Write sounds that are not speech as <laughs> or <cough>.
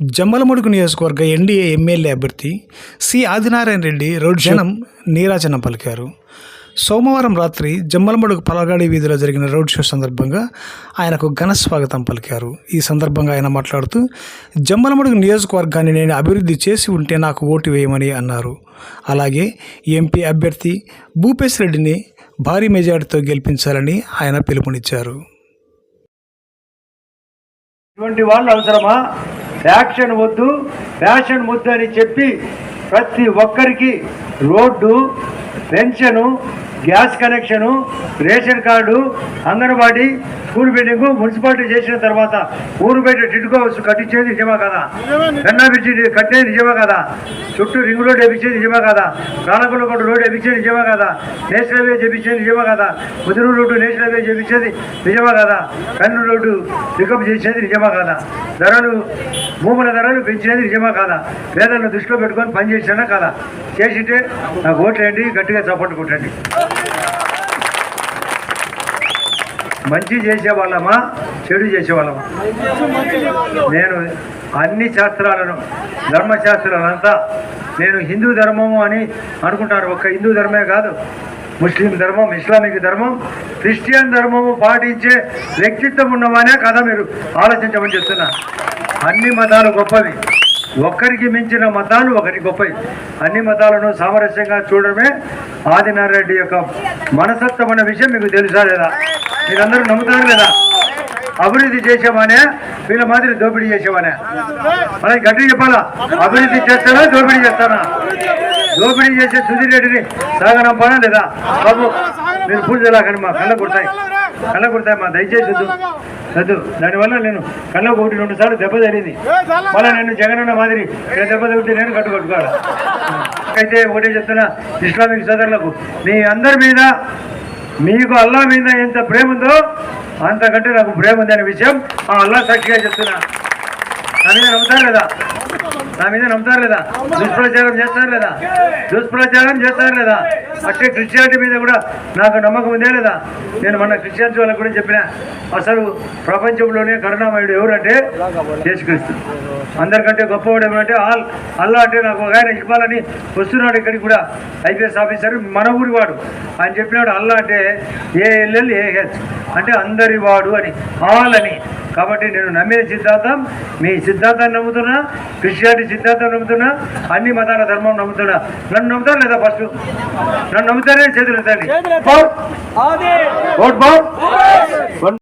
జమ్మలమడుగు నియోజకవర్గ NDA MLA అభ్యర్థి C Adinarayana Reddy road జనం నీరాజనం పలికారు. సోమవారం రాత్రి జమ్మలమడుగు పలగాడి వీధిలో జరిగిన రోడ్ షో సందర్భంగా ఆయనకు ఘన స్వాగతం పలికారు. ఈ సందర్భంగా ఆయన మాట్లాడుతూ జమ్మలమడుగు నియోజకవర్గాన్ని నేను అభివృద్ధి చేసి ఉంటే నాకు ఓటు వేయమని అన్నారు. అలాగే ఎంపీ అభ్యర్థి భూపేశ్ రెడ్డిని భారీ మెజార్టీతో గెలిపించాలని ఆయన పిలుపునిచ్చారు. ఇటువంటి వాళ్ళు అవసరమా? యాక్షన్ వద్దు ఫ్యాషన్ వద్దు అని చెప్పి ప్రతి ఒక్కరికి road pension gas connection ration card anganwadi school building municipality చేసిన తర్వాత ఊరు బయట టిడ్కో హౌస్ కట్టించేది నిజమా కదా? కన్నా బ్రిడ్జి కట్టేది నిజమా కదా? చుట్టూ రింగ్ రోడ్ వేపించేది నిజమా కదా? రాలకొండ రోడ్ వేపించేది నిజమా కదా? నేషనల్ హైవే చేపించేది నిజమా కదా? ముదురు రోడ్డు నేషనల్ హైవే చేపించేది నిజమా కదా? కన్ను రోడ్డు పికప్ చేసేది నిజమా కదా? ధరలు భూముల ధరలు పెంచేది నిజమా కాదా? పేదలను దృష్టిలో పెట్టుకొని పనిచేసినా కదా? చేసింటే నాకు ఓట్లేండి గట్టిగా చప్పట్టుకుంటండి కొట్టండి. మంచి చేసే వాళ్ళమా చెడు చేసేవాళ్ళమా? నేను అన్ని శాస్త్రాలను ధర్మశాస్త్రాలంతా నేను హిందూ ధర్మము అని అనుకుంటాను. ఒక్క హిందూ ధర్మే కాదు ముస్లిం ధర్మం ఇస్లామిక్ ధర్మం క్రిస్టియన్ ధర్మము పాటించే వ్యక్తిత్వం ఉన్నవానే కదా మీరు ఆలోచించమని చెప్తున్నా. అన్ని మతాలు గొప్పవి. ఒక్కరికి మించిన మతాలు ఒకరి గొప్పవి అన్ని మతాలను సామరస్యంగా చూడడమే ఆదినారెడ్డి యొక్క మనసత్వం అనే విషయం మీకు తెలుసా లేదా? మీరందరూ నమ్ముతారు లేదా? అభివృద్ధి చేసామనే వీళ్ళ మాదిరి దోపిడీ చేసామనే మనం గట్టి చెప్పాలా? అభివృద్ధి చేస్తానా దోపిడీ చేస్తానా? దోపిడీ చేసే సుధీర్ రెడ్డిని సాగనంపానా లేదా? బాబు మీరు పూజ మా కళ్ళ కుడతాయి. కళ్ళ కుడతాయి మా దయచేసి వద్దు దానివల్ల నేను కళ్ళ ఒకటి రెండు సార్లు దెబ్బ తగిలింది. మళ్ళీ నేను జగనన్న మాదిరి దెబ్బ తగిలితే నేను కట్టు కట్టుకోవాలి <laughs> అయితే ఒకటే చెప్తున్నా ఇస్లామిక్ సోదరులకు మీ అందరి మీద మీకు అల్లా మీద ఎంత ప్రేమ ఉందో అంతకంటే నాకు ప్రేమ ఉందనే విషయం ఆ అల్లా సాక్షిగా చెప్తున్నా. నా మీద నమ్ముతారు లేదా నా మీద నమ్ముతారు లేదా? దుష్ప్రచారం చేస్తారు లేదా? దుష్ప్రచారం చేస్తారు లేదా? అట్టే క్రిస్టియానిటీ మీద కూడా నాకు నమ్మకం ఉందే లేదా? నేను మన క్రిస్టియన్స్ వాళ్ళకి కూడా చెప్పిన అసలు ప్రపంచంలోనే కరుణామయుడు ఎవరంటే యేసుక్రీస్తు. అందరికంటే గొప్పవాడు ఏమంటే ఆల్ అల్లా అంటే నాకు ఒక ఆయన ఇవ్వాలని వస్తున్నాడు ఇక్కడికి కూడా ఐపీఎస్ ఆఫీసర్ మన ఊరి వాడు. ఆయన చెప్పినాడు అల్లా అంటే ఏఎల్ఎల్ ఏహెచ్ అంటే అందరి వాడు అని ఆల్ అని. కాబట్టి నేను నమ్మిన సిద్ధాంతం మీ సిద్ధాంతాన్ని నమ్ముతున్నా క్రిస్టియానిటీ సిద్ధాంతం నమ్ముతున్నా అన్ని మతాల ధర్మం నమ్ముతున్నా. నన్ను నమ్ముతారు లేదా ఫస్ట్? నన్ను నమ్ముతారే? చేతులు ఎత్తండి.